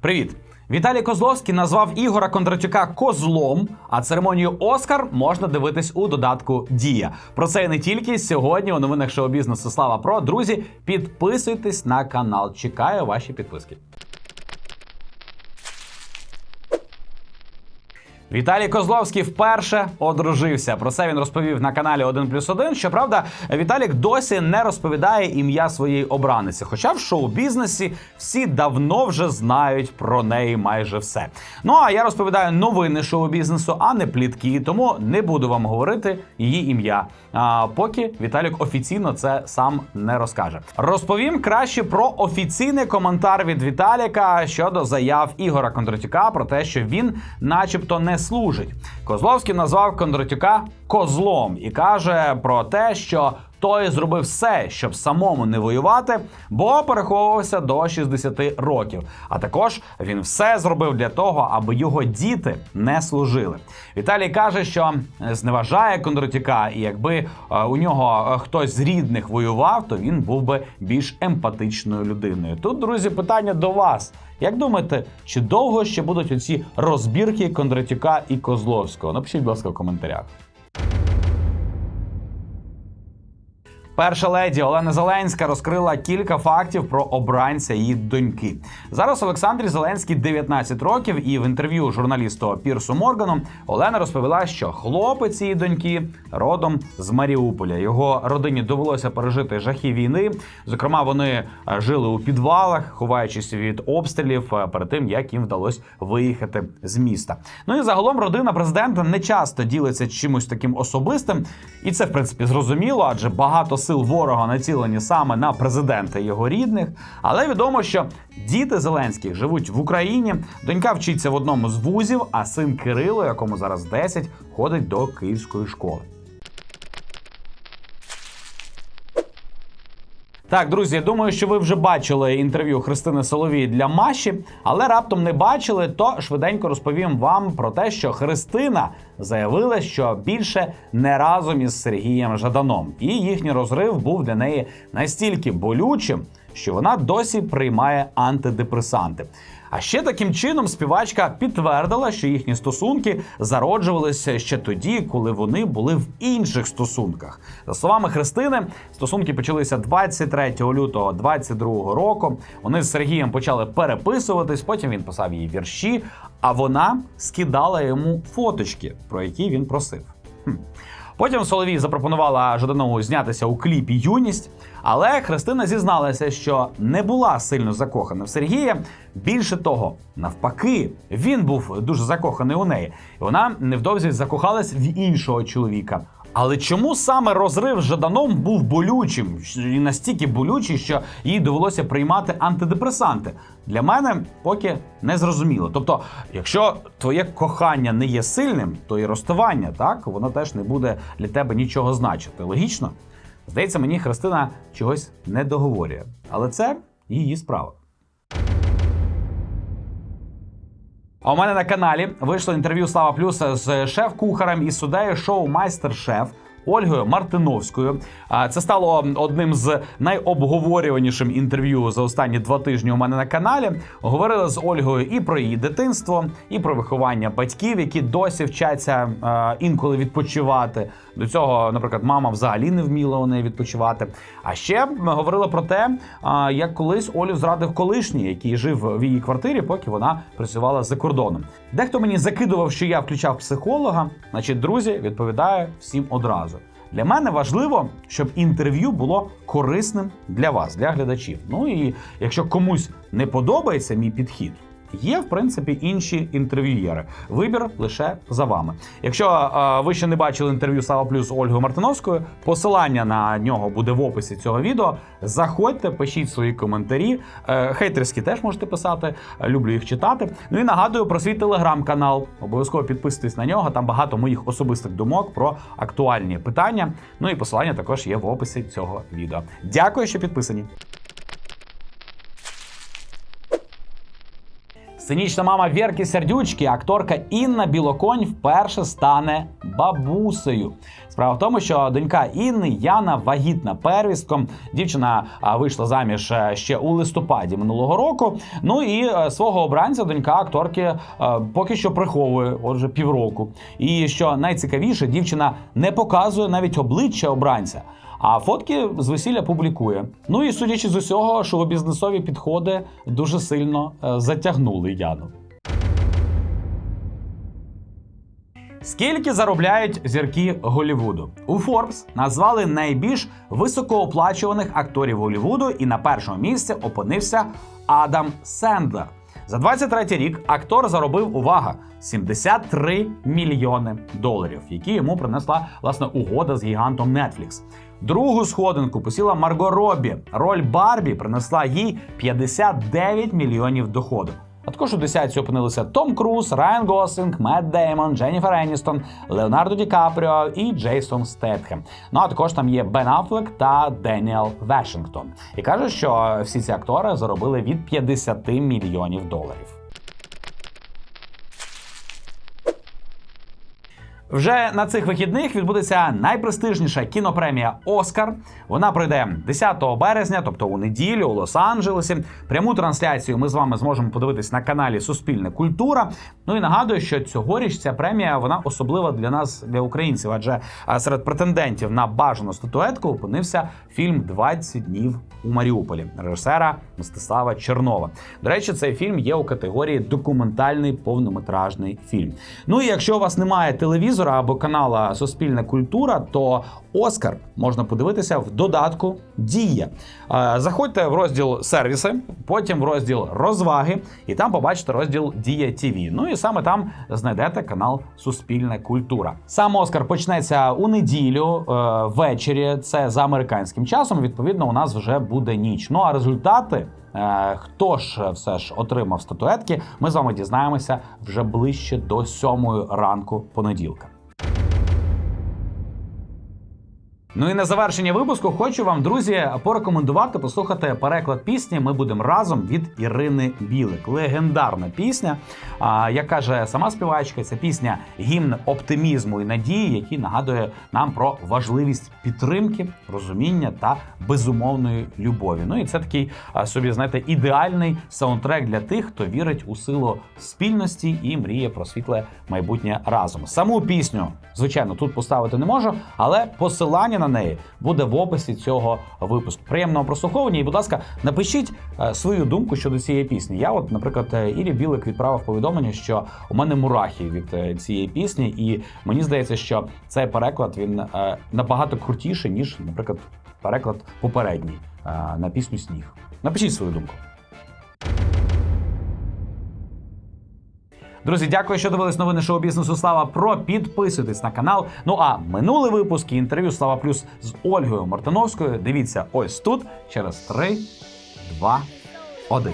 Привіт! Віталій Козловський назвав Ігора Кондратюка козлом, а церемонію Оскар можна дивитись у додатку Дія. Про це і не тільки сьогодні у новинах шоу бізнесу Слава Про. Друзі, підписуйтесь на канал. Чекаю ваші підписки. Віталій Козловський вперше одружився. Про це він розповів на каналі 1 плюс 1. Щоправда, Віталік досі не розповідає ім'я своєї обраниці. Хоча в шоу-бізнесі всі давно вже знають про неї майже все. Ну а я розповідаю новини шоу-бізнесу, а не плітки, тому не буду вам говорити її ім'я. А поки Віталік офіційно це сам не розкаже. Розповім краще про офіційний коментар від Віталіка щодо заяв Ігора Кондратюка про те, що він, начебто, не служить. Козловський назвав Кондратюка козлом і каже про те, що той зробив все, щоб самому не воювати, бо переховувався до 60 років. А також він все зробив для того, аби його діти не служили. Віталій каже, що зневажає Кондратюка, і якби е, у нього е, хтось з рідних воював, то він був би більш емпатичною людиною. Тут, друзі, питання до вас. Як думаєте, чи довго ще будуть оці розбірки Кондратюка і Козловського? Напишіть, будь ласка, в коментарях. Перша леді Олена Зеленська розкрила кілька фактів про обранця її доньки. Зараз Олександрі Зеленській 19 років, і в інтерв'ю журналісту Пірсу Моргану Олена розповіла, що хлопець її доньки родом з Маріуполя. Його родині довелося пережити жахи війни. Зокрема, вони е, жили у підвалах, ховаючись від обстрілів е, перед тим, як їм вдалося виїхати з міста. Ну і загалом родина президента не часто ділиться чимось таким особистим, і це в принципі зрозуміло, адже багато сил ворога націлені саме на президента його рідних. Але відомо, що діти Зеленських живуть в Україні. Донька вчиться в одному з вузів, а син Кирило, якому зараз 10, ходить до київської школи. Так, друзі, я думаю, що ви вже бачили інтерв'ю Христини Соловій для Маші, але раптом не бачили, то швиденько розповім вам про те, що Христина заявила, що більше не разом із Сергієм Жаданом, і їхній розрив був для неї настільки болючим, що вона досі приймає антидепресанти. А ще таким чином співачка підтвердила, що їхні стосунки зароджувалися ще тоді, коли вони були в інших стосунках. За словами Христини, стосунки почалися 23 лютого 22 року. Вони з Сергієм почали переписуватись. Потім він писав їй вірші, а вона скидала йому фоточки, про які він просив. Хм. Потім Соловій запропонувала Жаданову знятися у кліпі Юність, але Христина зізналася, що не була сильно закохана в Сергія. Більше того, навпаки, він був дуже закоханий у неї, і вона невдовзі закохалась в іншого чоловіка. Але чому саме розрив з Жаданом був болючим і настільки болючий, що їй довелося приймати антидепресанти? Для мене поки не зрозуміло. Тобто, якщо твоє кохання не є сильним, то і розставання так воно теж не буде для тебе нічого значити. Логічно? Здається, мені Христина чогось не договорює, але це її справа. А у мене на каналі вийшло інтерв'ю Слава Плюса з шеф-кухарем і суддею шоу Майстер-шеф. Ольгою Мартиновською. Це стало одним з найобговорюванішим інтерв'ю за останні два тижні у мене на каналі. Говорили з Ольгою і про її дитинство, і про виховання батьків, які досі вчаться е, інколи відпочивати. До цього, наприклад, мама взагалі не вміла у неї відпочивати. А ще ми говорили про те, е, як колись Олю зрадив колишній, який жив в її квартирі, поки вона працювала за кордоном. Дехто мені закидував, що я включав психолога. Значить, друзі, відповідаю всім одразу. Для мене важливо, щоб інтерв'ю було корисним для вас, для глядачів. Ну і якщо комусь не подобається мій підхід. Є, в принципі, інші інтерв'юєри. Вибір лише за вами. Якщо е, ви ще не бачили інтерв'ю Слава Плюс Ольгою Мартиновською, посилання на нього буде в описі цього відео. Заходьте, пишіть свої коментарі. Е, хейтерські теж можете писати. Люблю їх читати. Ну і нагадую про свій телеграм-канал. Обов'язково підписуйтесь на нього. Там багато моїх особистих думок про актуальні питання. Ну і посилання також є в описі цього відео. Дякую, що підписані. Сценічна мама Вірки Сердючки, акторка Інна Білоконь, вперше стане бабусею. Справа в тому, що донька Інни Яна вагітна первістком. Дівчина вийшла заміж е, ще у листопаді минулого року. Ну і е, свого обранця донька акторки е, поки що приховує, отже, півроку. І що найцікавіше, дівчина не показує навіть обличчя обранця. А фотки з весілля публікує. Ну і судячи з усього, шоу-бізнесові підходи дуже сильно затягнули Яну. Скільки заробляють зірки Голлівуду? У Forbes назвали найбільш високооплачуваних акторів Голлівуду, і на першому місці опинився Адам Сендлер. За 23 рік актор заробив увага 73 мільйони доларів, які йому принесла власне угода з гігантом Netflix. Другу сходинку посіла Марго Робі. Роль Барбі принесла їй 59 мільйонів доходу. Також у десятці опинилися Том Круз, Райан Гослінг, Мет Деймон, Дженніфер Еністон, Леонардо Ді Капріо і Джейсон Стетхем. Ну а також там є Бен Аффлек та Деніел Вашингтон. І кажуть, що всі ці актори заробили від 50 мільйонів доларів. Вже на цих вихідних відбудеться найпрестижніша кінопремія Оскар. Вона пройде 10 березня, тобто у неділю у Лос-Анджелесі. Пряму трансляцію ми з вами зможемо подивитись на каналі Суспільне Культура. Ну і нагадую, що цьогоріч ця премія вона особлива для нас, для українців, адже серед претендентів на бажану статуетку опинився фільм «20 днів у Маріуполі режисера Мстислава Чернова. До речі, цей фільм є у категорії документальний повнометражний фільм. Ну і якщо у вас немає телевізора або канала Суспільна культура, то Оскар можна подивитися в додатку Дія. Е, Заходьте в розділ сервіси, потім в розділ розваги, і там побачите розділ Дія ТВ. Ну і саме там знайдете канал Суспільна культура. Сам Оскар почнеться у неділю е, ввечері. Це за американським часом. Відповідно, у нас вже буде ніч. Ну а результати. Е, Хто ж все ж отримав статуетки? Ми з вами дізнаємося вже ближче до сьомої ранку понеділка. Ну і на завершення випуску хочу вам, друзі, порекомендувати послухати переклад пісні. Ми будемо разом від Ірини Білик. Легендарна пісня. Як каже сама співачка, це пісня гімн оптимізму і надії, який нагадує нам про важливість підтримки, розуміння та безумовної любові. Ну і це такий собі, знаєте, ідеальний саундтрек для тих, хто вірить у силу спільності і мріє про світле майбутнє разом. Саму пісню, звичайно, тут поставити не можу, але посилання на неї буде в описі цього випуску. Приємного прослуховування. І, будь ласка, напишіть е, свою думку щодо цієї пісні. Я, от, наприклад, е, Ірі Білик відправив повідомлення, що у мене мурахи від е, цієї пісні, і мені здається, що цей переклад він набагато крутіший, ніж, наприклад, переклад попередній на пісню Сніг. Напишіть свою думку. Друзі, дякую, що дивились новини шоу бізнесу Слава Про. Підписуйтесь на канал. Ну а минулий випуск і інтерв'ю Слава Плюс з Ольгою Мартиновською. Дивіться ось тут через 3, 2, 1.